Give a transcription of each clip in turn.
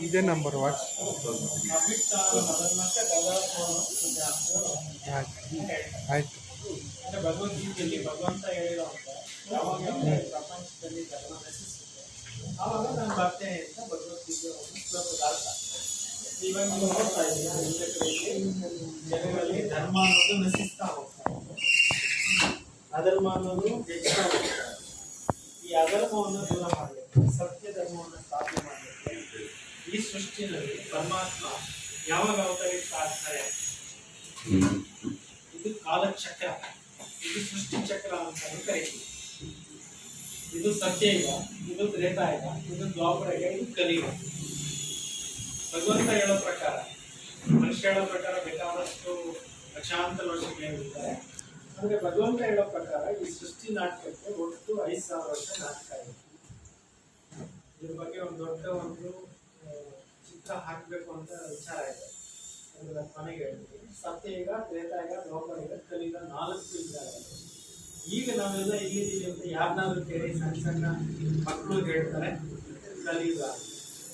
ಇದೇ number what's ಆಯ್ತು ಅಂದ್ರೆ ಭಗವದ್ಗೀತೆಯಲ್ಲಿ ಭಗವಂತ ಹೇಳಿರುವಂತ ಯಾವಾಗ ಪ್ರಪಂಚದಲ್ಲಿ ಧರ್ಮ ನಶಿಸುತ್ತೆ ಆವಾಗ ನಾನು ಬರ್ತೇನೆ ಅಂತ ಭಗವದ್ಗೀತೆ ಒಂದು ಶ್ಲೋಕದ ಅರ್ಥ ಇವಾಗ ನೀವು ನೋಡ್ತಾ ಇದ್ದೀವಿ ಉಲ್ಲೇಖದಲ್ಲಿ ಜನಗಳಲ್ಲಿ ಧರ್ಮ ಅನ್ನೋದು ನಶಿಸ್ತಾ ಹೋಗ್ತಾ ಇದೆ ಅಧರ್ಮ ಅನ್ನೋದು ಹೆಚ್ಚುತ್ತಾ ಹೋಗ್ತಾ ಇದೆ ಈ ಅಧರ್ಮವನ್ನು ದೂರ ಮಾಡಬೇಕು ಸತ್ಯ ಧರ್ಮವನ್ನು ಸ್ಥಾಪನೆ ಮಾಡಬೇಕು ಈ ಸೃಷ್ಟಿಯಲ್ಲಿ ಪರಮಾತ್ಮ ಯಾವಾಗ ಅವತರಿಸ್ತಾ ಆಗ್ತಾರೆ ಇದು ಕಾಲಚಕ್ರ. ಇದು ಸೃಷ್ಟಿ ಚಕ್ರ ಅಂತ ಕರೀತೀವಿ. ಇದು ಸತ್ಯಯುಗ ಇದು ತ್ರೇತಾಯುಗ ಇದು ದ್ವಾಪರಯುಗ ಇದು ಕಲಿಯುಗ ಭಗವಂತ ಹೇಳೋ ಪ್ರಕಾರ ಮನುಷ್ಯ ಹೇಳೋ ಪ್ರಕಾರ ಬೇಕಾದಷ್ಟು ಲಕ್ಷಾಂತರ ವರ್ಷಗಳಿರ್ತಾರೆ ಅಂದ್ರೆ ಭಗವಂತ ಹೇಳೋ ಪ್ರಕಾರ ಈ ಸೃಷ್ಟಿ ನಾಟಕಕ್ಕೆ ಒಟ್ಟು ಐದು ಸಾವಿರ ವರ್ಷ ನಾಟಕ ಇದೆ. ಇದ್ರ ಬಗ್ಗೆ ಒಂದು ದೊಡ್ಡ ಒಂದು ಚಿತ್ರ ಹಾಕಬೇಕು ಅಂತ ವಿಚಾರ ಇದೆ. ಕೊನೆಗೆ ಹೇಳ್ತೀನಿ. ಸತ್ಯಯುಗ ತ್ರೇತಾಯುಗ ದ್ವಾಪರಯುಗ ಕಲಿಯುಗ ನಾಲ್ಕು ಯುಗಗಳು ಈಗ ನಾವೆಲ್ಲ ಇಲ್ಲಿದ್ದೀವಿ ಅಂತ ಯಾರನ್ನಾದ್ರೂ ಕೇಳಿ ಸಣ್ಣ ಸಣ್ಣ ಮಕ್ಕಳು ಹೇಳ್ತಾರೆ. ಕಲಿಯುಗ.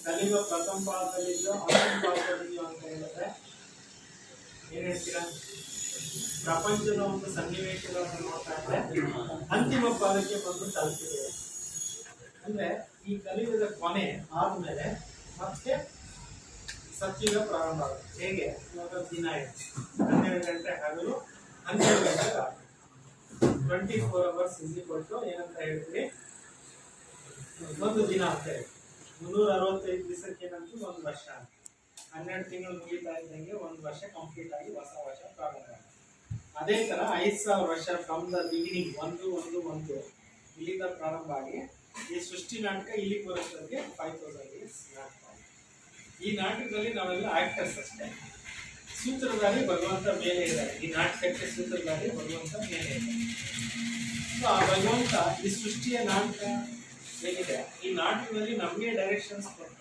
ಕಲಿಯುಗ ಪ್ರಥಮ ಭಾಗದಲ್ಲಿ ಅಂತಿಮ ಪಾದದಲ್ಲಿದೆಯೋ ಅಂತ ಹೇಳಿದ್ರೆ ಏನ್ ಹೇಳ್ತೀರಾ? ಪ್ರಪಂಚದ ಒಂದು ಸನ್ನಿವೇಶಗಳನ್ನು ನೋಡ್ತಾ ಇದ್ರೆ ಅಂತಿಮ ಪಾದಕ್ಕೆ ಬಂದು ತಲುಪಿದೆ. ಅಂದ್ರೆ ಈ ಕಲಿಯುಗದ ಕೊನೆ ಆದ್ಮೇಲೆ ಮತ್ತೆ ಸತ್ಯುಗ ಪ್ರಾರಂಭ ಆಗುತ್ತೆ. ಹೇಗೆ? ಇವಾಗ ದಿನ ಇದೆ ಹನ್ನೆರಡು ಗಂಟೆ ಹಗಲು ಹನ್ನೆರಡು ಗಂಟೆ ರಾತ್ರಿ. ಟ್ವೆಂಟಿ ಫೋರ್ ಅವರ್ಸ್ ಇಲ್ಲಿ ಕೊಟ್ಟು ಏನಂತ ಹೇಳ್ತೀವಿ ಒಂದು ದಿನ ಅಂತ ಹೇಳಿ ಮುನ್ನೂರ ಅರವತ್ತೈದು ದಿವಸಕ್ಕೆ ಏನಂತೂ? ಒಂದು ವರ್ಷ ಅಂತ ಹನ್ನೆರಡು ತಿಂಗಳು ಮುಗಿತಾ ಇದ್ದಂಗೆ ಒಂದು ವರ್ಷ ಕಂಪ್ಲೀಟ್ ಆಗಿ ಹೊಸ ವರ್ಷ ಪ್ರಾರಂಭ ಆಗುತ್ತೆ. ಅದೇ ತರ ಐದು ಸಾವಿರ ವರ್ಷ ಫ್ರಮ್ ದ ಬಿಗಿನಿಂಗ್ ಒಂದು ಒಂದು ಒಂದು. ಇಲ್ಲಿಂದ ಪ್ರಾರಂಭ ಆಗಿ ಈ ಸೃಷ್ಟಿ ನಾಟಕ ಇಲ್ಲಿ ಬರೋಷ್ಟೊತ್ತಿಗೆ ಫೈವ್ ತೌಸಂಡ್ ಇಯರ್ಸ್ ನಾಟಕ. ಈ ನಾಟಕದಲ್ಲಿ ನಾವೆಲ್ಲ ಆಕ್ಟರ್ಸ್ ಅಷ್ಟೇ. ಸೂತ್ರಧಾರಿ ಭಗವಂತ ಮೇಲೆ ಇದ್ದಾರೆ. ಈ ನಾಟಕಕ್ಕೆ ಸೂತ್ರಧಾರಿ ಭಗವಂತ ಮೇಲೆ ಇದ್ದಾರೆ. ಆ ಭಗವಂತ ಈ ಸೃಷ್ಟಿಯ ನಾಟಕ ಏನಿದೆ ಈ ನಾಟಕದಲ್ಲಿ ನಮಗೆ ಡೈರೆಕ್ಷನ್ಸ್ ಕೊಡ್ತಾರೆ.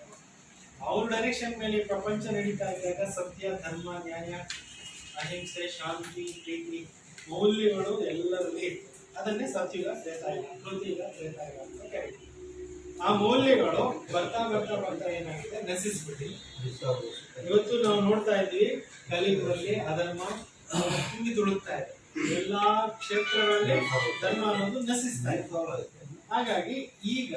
ಅವ್ರ ಡೈರೆಕ್ಷನ್ ಮೇಲೆ ಪ್ರಪಂಚ ನಡೀತಾ ಇದ್ದಾಗ ಸತ್ಯ, ಧರ್ಮ, ನ್ಯಾಯ, ಅಹಿಂಸೆ, ಶಾಂತಿ, ಪ್ರೀತಿ, ಮೌಲ್ಯಗಳು ಎಲ್ಲರಲ್ಲಿ. ಅದನ್ನೇ ಸತ್ಯುಗ ತ್ರೇತಾಯುಗ, ಕೃತಿಯುಗ, ತ್ರೇತಾಯುಗ ಅಂತ ಕರೀತೀವಿ. ಆ ಮೌಲ್ಯಗಳು ಬರ್ತಾ ಬರ್ತಾ ಬರ್ತಾ ಏನಾಗಿದೆ? ನಶಿಸ್ಬಿಟ್ಟಿದೆ. ಇವತ್ತು ನಾವು ನೋಡ್ತಾ ಇದ್ದೀವಿ ಕಲಿಯುಗದಲ್ಲಿ ಅಧರ್ಮ ತುಂಬಿ ತುಳುಕ್ತಾ ಇದೆ. ಎಲ್ಲಾ ಕ್ಷೇತ್ರಗಳಲ್ಲಿ ಧರ್ಮ ಅನ್ನೋದು ನಶಿಸ್ತಾ ಇದೆ. ಹಾಗಾಗಿ ಈಗ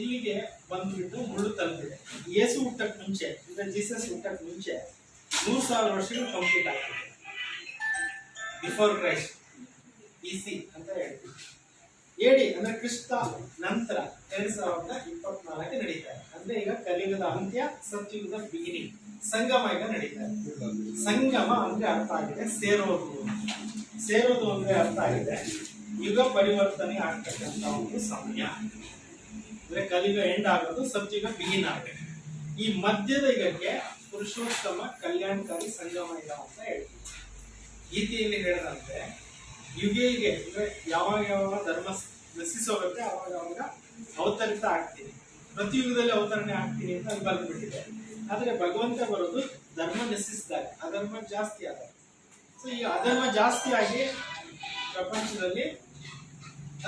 ಇಲ್ಲಿಗೆ ಬಂದ್ಬಿಟ್ಟು ಮುಳ್ಳು ತಲುಪಿದೆ. ಯೇಸು ಹುಟ್ಟಕ್ ಮುಂಚೆ, ಅಂದ್ರೆ ಜೀಸಸ್ ಹುಟ್ಟಕ್ ಮುಂಚೆ ಮೂರ್ ಸಾವಿರ ವರ್ಷಗಳು ಕಂಪ್ಲೀಟ್ ಆಗ್ತದೆ. ಬಿಫೋರ್ ಕ್ರೈಸ್ಟ್ ಇಸಿ ಅಂತ ಹೇಳ್ತೀವಿ. ಏಡಿ ಅಂದ್ರೆ ಕ್ರಿಸ್ತ ನಂತರ ಎರಡ್ ಸಾವಿರದ ಇಪ್ಪತ್ನಾಲ್ಕು ನಡೀತಾ ಇದೆ ಅಂದ್ರೆ ಈಗ ಕಲಿಯುಗದ ಅಂತ್ಯ, ಸತ್ಯುಗದ ಬಿಗಿನಿಂಗ್ ಸಂಗಮ ಈಗ ನಡೀತಾ ಇದೆ ಸಂಗಮ ಅಂದ್ರೆ ಅರ್ಥ ಆಗಿದೆ ಸೇರೋದು. ಸೇರೋದು ಅಂದ್ರೆ ಅರ್ಥ ಆಗಿದೆ ಯುಗ ಪರಿವರ್ತನೆ ಆಗ್ತಕ್ಕಂತ ಒಂದು ಸಮಯ. ಅಂದ್ರೆ ಕಲಿಯುಗ ಎಂಡ್ ಆಗೋದು, ಸತ್ಯುಗ ಬಿಗಿನ್ ಆಗುತ್ತೆ ಈ ಮಧ್ಯದ ಯುಗಕ್ಕೆ ಪುರುಷೋತ್ತಮ ಕಲ್ಯಾಣಕಾರಿ ಸಂಗಮ ಇಲ್ಲ ಅಂತ ಹೇಳ್ತೀವಿ. ಗೀತೆಯಲ್ಲಿ ಹೇಳಿದಂತೆ ಯುಗಿಗೆ ಅಂದ್ರೆ ಯಾವಾಗ ಯಾವಾಗ ಧರ್ಮ ನಶಿಸೋಗುತ್ತೆ, ಅವಾಗ ಅವಾಗ ಅವತರಿತ ಆಗ್ತೀನಿ ಪ್ರತಿ ಯುಗದಲ್ಲಿ ಅವತರಣೆ ಆಗ್ತೀನಿ ಅಂತ ಅಲ್ಲಿ ಬಂದ್ಬಿಟ್ಟಿದೆ ಆದ್ರೆ ಭಗವಂತ ಬರೋದು ಧರ್ಮ ನಶಿಸಿದಾಗ, ಅಧರ್ಮ ಜಾಸ್ತಿ ಆದಾಗ. ಸೊ ಈ ಅಧರ್ಮ ಆಗಿ ಪ್ರಪಂಚದಲ್ಲಿ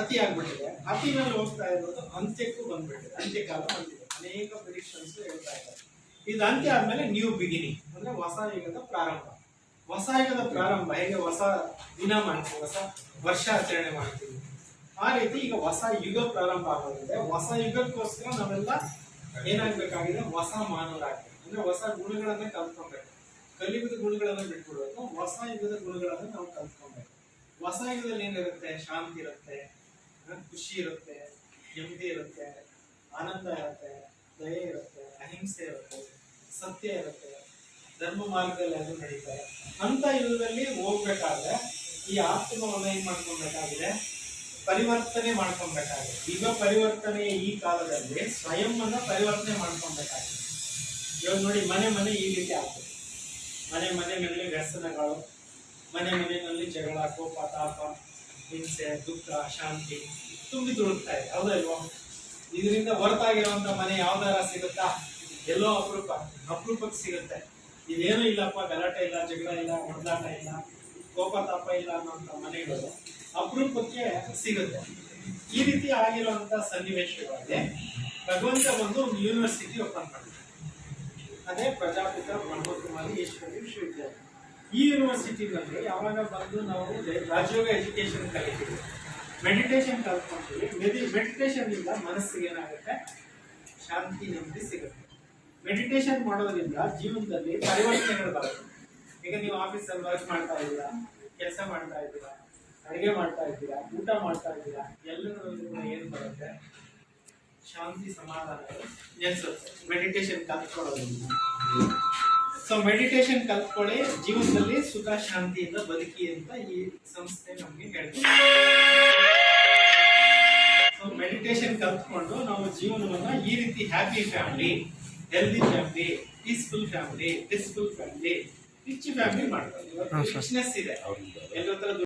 ಅತಿ ಆಗ್ಬಿಟ್ಟಿದೆ. ಅತಿನಲ್ಲಿ ಹೋಗ್ತಾ ಇರೋದು ಅಂತ್ಯಕ್ಕೂ ಬಂದ್ಬಿಟ್ಟಿದೆ. ಅಂತ್ಯಕಾಲ ಬಂದಿದೆ. ಅನೇಕ ಪ್ರಿಡಿಕ್ಷನ್ಸ್ ಹೇಳ್ತಾ ಇದ್ದಾರೆ. ಇದು ಅಂತ್ಯ ಆದ್ಮೇಲೆ ನ್ಯೂ ಬಿಗಿನಿಂಗ್ ಅಂದ್ರೆ ಹೊಸ ಯುಗದ ಪ್ರಾರಂಭ. ಹೊಸ ಯುಗದ ಪ್ರಾರಂಭ, ಹೇಗೆ ಹೊಸ ದಿನ ಮಾಡ್ತೀವಿ, ಹೊಸ ವರ್ಷ ಆಚರಣೆ ಮಾಡ್ತೀವಿ. ಆ ರೀತಿ ಈಗ ಹೊಸ ಯುಗ ಪ್ರಾರಂಭ ಆಗೋದಿದೆ ಹೊಸ ಯುಗಕ್ಕೋಸ್ಕರ ನಾವೆಲ್ಲ ಏನಾಗಬೇಕಾಗಿದೆ? ಹೊಸ ಮಾನವರಾಗಿ ಅಂದ್ರೆ ಹೊಸ ಗುಣಗಳನ್ನ ಕಲ್ತ್ಕೊಬೇಕು. ಕಲಿಯುಗದ ಗುಣಗಳನ್ನ ಬಿಟ್ಬಿಡ್ಬೇಕು ಹೊಸ ಯುಗದ ಗುಣಗಳನ್ನ ನಾವು ಕಲ್ತ್ಕೊಬೇಕು. ಹೊಸ ಯುಗದಲ್ಲಿ ಏನಿರುತ್ತೆ? ಶಾಂತಿ ಇರುತ್ತೆ ಖುಷಿ ಇರುತ್ತೆ, ನೆಮ್ಮದಿ ಇರುತ್ತೆ, ಆನಂದ ಇರುತ್ತೆ, ದಯೆ ಇರುತ್ತೆ, ಅಹಿಂಸೆ ಇರುತ್ತೆ, ಸತ್ಯ ಇರುತ್ತೆ. ಧರ್ಮ ಮಾರ್ಗದಲ್ಲಿ ಅದು ನಡೀತಾರೆ ಅಂತ ಯುಗದಲ್ಲಿ ಹೋಗ್ಬೇಕಾದ್ರೆ ಈ ಆತ್ಮವನ್ನ ಏನ್ ಮಾಡ್ಕೊಬೇಕಾಗಿದೆ? ಪರಿವರ್ತನೆ ಮಾಡ್ಕೊಬೇಕಾಗಿದೆ. ಈಗ ಪರಿವರ್ತನೆಯ ಈ ಕಾಲದಲ್ಲಿ ಸ್ವಯಂ ಅನ್ನ ಪರಿವರ್ತನೆ ಮಾಡ್ಕೊಬೇಕಾಗಿದೆ. ಇವಾಗ ನೋಡಿ, ಮನೆ ಮನೆ ಈ ರೀತಿ ಆಗ್ತದೆ. ಮನೆ ಮನೆಗಳಲ್ಲಿ ವ್ಯಸನಗಳು, ಮನೆ ಮನೆಯಲ್ಲಿ ಜಗಳ, ಕೋಪ, ತಾಪ, ಹಿಂಸೆ, ದುಃಖ, ಶಾಂತಿ ತುಂಬಿ ತುಳುಕ್ತಾ ಇದೆ. ಹೌದಲ್ವಾ ಇದರಿಂದ ಹೊರತಾಗಿರುವಂತ ಮನೆ ಯಾವ್ದಾರ ಸಿಗುತ್ತಾ? ಎಲ್ಲೋ ಅಪರೂಪ, ಅಪರೂಪಕ್ಕೆ ಸಿಗುತ್ತೆ. ಇದೇನು ಇಲ್ಲಪ್ಪ, ಗಲಾಟೆ ಇಲ್ಲ, ಜಗಳ ಇಲ್ಲ ಹೊಡೆದಾಟ ಇಲ್ಲ, ಕೋಪ, ತಾಪ ಇಲ್ಲ ಅನ್ನೋಂಥ ಮನೆಗಳು ಅಪರೂಪಕ್ಕೆ ಸಿಗುತ್ತೆ. ಈ ರೀತಿ ಆಗಿರುವಂತ ಸನ್ನಿವೇಶಗಳಲ್ಲಿ ಭಗವಂತ ಒಂದು ಯೂನಿವರ್ಸಿಟಿ ಓಪನ್ ಮಾಡಿದ್ರು ಅದೇ ಪ್ರಜಾಪಿತ ಬ್ರಹ್ಮಕುಮಾರಿ ಈಶ್ವರಿ ವಿಶ್ವವಿದ್ಯಾಲಯ. ಈ ಯೂನಿವರ್ಸಿಟಿನಲ್ಲಿ ಯಾವಾಗ ಬಂದು ನಾವು ರಾಜಯೋಗ ಎಜುಕೇಶನ್ ಕಲಿತೀವಿ ಮೆಡಿಟೇಷನ್ ಕಲ್ತ್ಕೊಂತೀವಿ ಮೆಡಿ ಮೆಡಿಟೇಷನ್ ಇಂದ ಮನಸ್ಸಿಗೆ ಏನಾಗುತ್ತೆ? ಶಾಂತಿ, ನೆಮ್ಮದಿ ಸಿಗುತ್ತೆ. ಮೆಡಿಟೇಷನ್ ಮಾಡೋದ್ರಿಂದ ಜೀವನದಲ್ಲಿ ಪರಿವರ್ತನೆಗಳು ಬರುತ್ತೆ. ಈಗ ನೀವು ಆಫೀಸಲ್ಲಿ ವರ್ಕ್ ಮಾಡ್ತಾ ಇದ್ದೀರಾ, ಕೆಲಸ ಮಾಡ್ತಾ ಇದ್ದೀರಾ, ಅಡುಗೆ ಮಾಡ್ತಾ ಇದ್ದೀರಾ, ಊಟ ಮಾಡ್ತಾ ಇದ್ದೀರಾ ಎಲ್ಲರೂ ಏನು ಬರುತ್ತೆ? ಶಾಂತಿ ಸಮಾಧಾನ ನೆಲೆಸುತ್ತೆ ಮೆಡಿಟೇಷನ್ ಕಲ್ತ್ಕೊಳ್ಳೋದ್ರಿಂದ ಸೊ ಮೆಡಿಟೇಷನ್ ಕಲ್ತ್ಕೊಳ್ಳಿ, ಜೀವನದಲ್ಲಿ ಸುಖ, ಶಾಂತಿಯಿಂದ ಬದುಕಿ ಅಂತ ಈ ಸಂಸ್ಥೆ ನಮಗೆ ಹೇಳ್ತೀವಿ ಸೊ ಮೆಡಿಟೇಷನ್ ಕಲ್ತ್ಕೊಂಡು ನಾವು ಜೀವನವನ್ನ ಈ ರೀತಿ happy family healthy family peaceful family ಡಿಸ್ಫುಲ್ family rich family ಮಾಡ್ತಾರೆ. ರಿಚ್ನೆಸ್ ಇದೆ. ಎಲ್ಲರ ಹತ್ರ